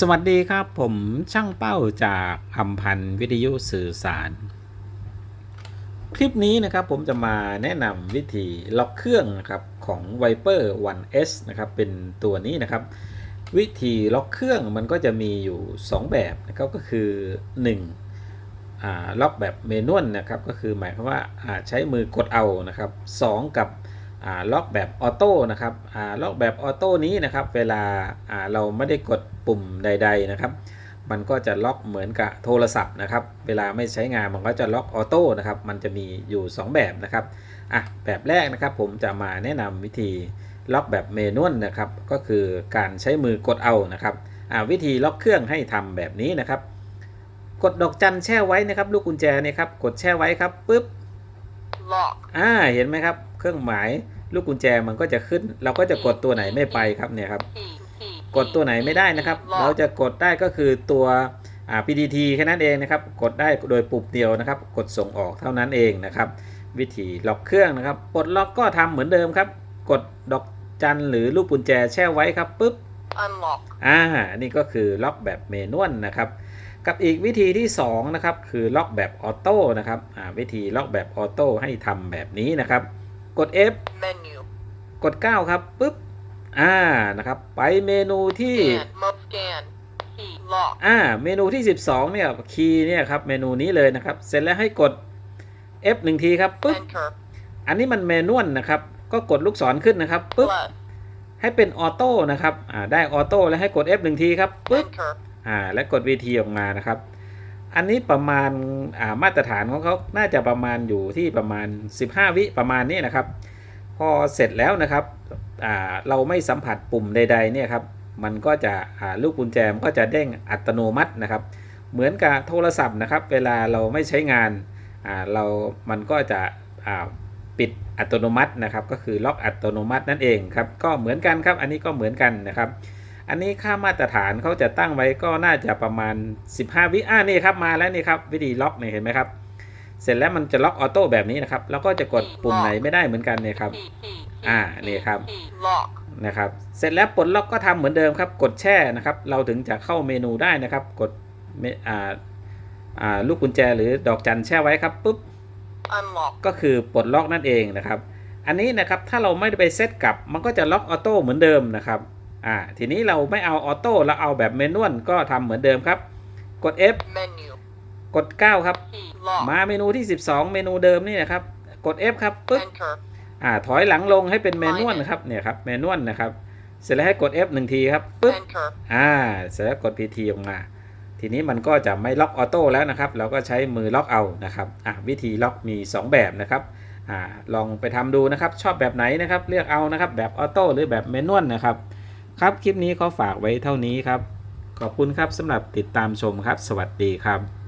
สวัสดีครับผมช่างเป้าจากอัมพันธ์วิทยุสื่อสาร คลิปนี้นะครับผมจะมาแนะนำวิธีล็อกเครื่องนะครับของ Viper 1S นะครับเป็นตัวนี้นะครับ วิธีล็อกเครื่องมันก็จะมีอยู่ 2 แบบนะครับก็คือ1อ่าล็อกแบบเมนวลนะครับก็คือหมายความว่าใช้มือกดเอานะครับสองกับ ล็อกแบบออโต้นะครับอ่าล็อกแบบออโต้นี้นะครับ เวลาอ่าเราไม่ได้กดปุ่มใด ๆนะครับ มันก็จะล็อกเหมือนกับโทรศัพท์นะครับ เวลาไม่ใช้งานมันก็จะล็อกออโต้นะครับ มันจะมีอยู่ 2 แบบนะครับอะแบบแรกนะครับ ผมจะมาแนะนำวิธีล็อกแบบเมนวลนะครับ ก็คือการใช้มือกดเอานะครับอ่าวิธีล็อกเครื่องให้ทำแบบนี้นะครับ กดดอกจันแช่ไว้นะครับ ลูกกุญแจเนี่ยครับกดแช่ไว้ครับปุ๊บ lock, อ่าเห็นไหมครับ เครื่องหมายลูกกุญแจมันก็จะขึ้น เราก็จะกดตัวไหนไม่ไปครับเนี่ยครับ key, key, กดตัวไหนไม่ได้นะครับ เราจะกดได้ก็คือตัวอ่า PDT แค่นั้นเองนะครับ กดได้โดยปุ่มเดียวนะครับ กดส่งออกเท่านั้นเองนะครับ วิธีล็อกเครื่องนะครับปลดล็อกก็ทำเหมือนเดิมครับ กดดอกจันหรือลูกกุญแจแช่ไว้ครับปุ๊บ unlock, อ่า นี่ก็คือล็อกแบบเมนวลนะครับ กับอีกวิธีที่2นะครับคือล็อกแบบออโต้นะครับ อ่า วิธีล็อกแบบออโต้ให้ทำแบบนี้นะครับ กด F menu, กด 9 ครับปุ๊บอ่านะครับ ไปเมนูที่ scan, mode scan, key, lock, อ่าเมนูที่ 12เนี่ยคีย์เนี่ยครับเมนูนี้เลยนะครับ เสร็จแล้วให้กด F หนึ่งทีครับปุ๊บ enter, อันนี้มันเมนวลนะครับ ก็กดลูกศรขึ้นนะครับปุ๊บ plus, ให้เป็นออโต้นะครับอ่าได้ออโต้แล้วให้กด F หนึ่งทีครับปุ๊บ enter, อ่าและกด VT ออกมานะครับ อันนี้ประมาณามาตรฐานของเขาน่าจะประมาณอยู่ที่ประมาณ 15 วิประมาณนี้นะครับ พอเสร็จแล้วนะครับเราไม่สัมผัสปุ่มใดๆเนี่ยครับมันก็จะลูกกุญแจมนก็จะเด้งอัตโนมัตินะครับ เหมือนกับโทรศัพท์นะครับ เวลาเราไม่ใช้งานเรามันก็จะปิดอัตโนมัตินะครับ ก็คือล็อกอัตโนมัตินั่นเองครับก็เหมือนกันครับอันนี้ก็เหมือนกันนะครับ อันนี้ค่ามาตรฐานเขาจะตั้งไว้ก็น่าจะประมาณ 15 วิอ่านี่ครับมาแล้วนี่ครับวิธีล็อกเนี่ยเห็นไหมครับ เสร็จแล้วมันจะล็อกออโต้แบบนี้นะครับ แล้วก็จะกดปุ่มไหนไม่ได้เหมือนกันเนี่ยครับ key, key, อ่า key, นี่ครับ key, lock, นะครับ เสร็จแล้วปลดล็อกก็ทำเหมือนเดิมครับ กดแช่นะครับ เราถึงจะเข้าเมนูได้นะครับ กดเมอ่าอ่าลูกกุญแจหรือดอกจันแช่ไว้ครับปุ๊บ unlock, ก็คือปลดล็อกนั่นเองนะครับ อันนี้นะครับถ้าเราไม่ได้ไปเซตกลับมันก็จะล็อกออโต้เหมือนเดิมนะครับ อ่าทีนี้เราไม่เอาออโต้เราเอาแบบเมนวลก็ทำเหมือนเดิมครับ กด F menu, กด 9 ครับ key, lock, มาเมนูที่ 12 เมนูเดิมนี่นะครับ กด F ครับปึ๊บ enter, อ่าถอยหลังลงให้เป็นเมนวลนะครับเนี่ยครับเมนวลนะครับ เสร็จแล้วให้กด F หนึ่งทีครับปึ๊บ enter, อ่าเสร็จแล้วกด PT ออกมา ทีนี้มันก็จะไม่ล็อกออโต้แล้วนะครับ เราก็ใช้มือล็อกเอานะครับอะวิธีล็อกมี 2 แบบนะครับอ่าลองไปทำดูนะครับ ชอบแบบไหนนะครับ เลือกเอานะครับ แบบออโต้หรือแบบแมนนวลนะครับ ครับคลิปนี้เขาฝากไว้เท่านี้ครับ ขอบคุณครับสำหรับติดตามชมครับ สวัสดีครับ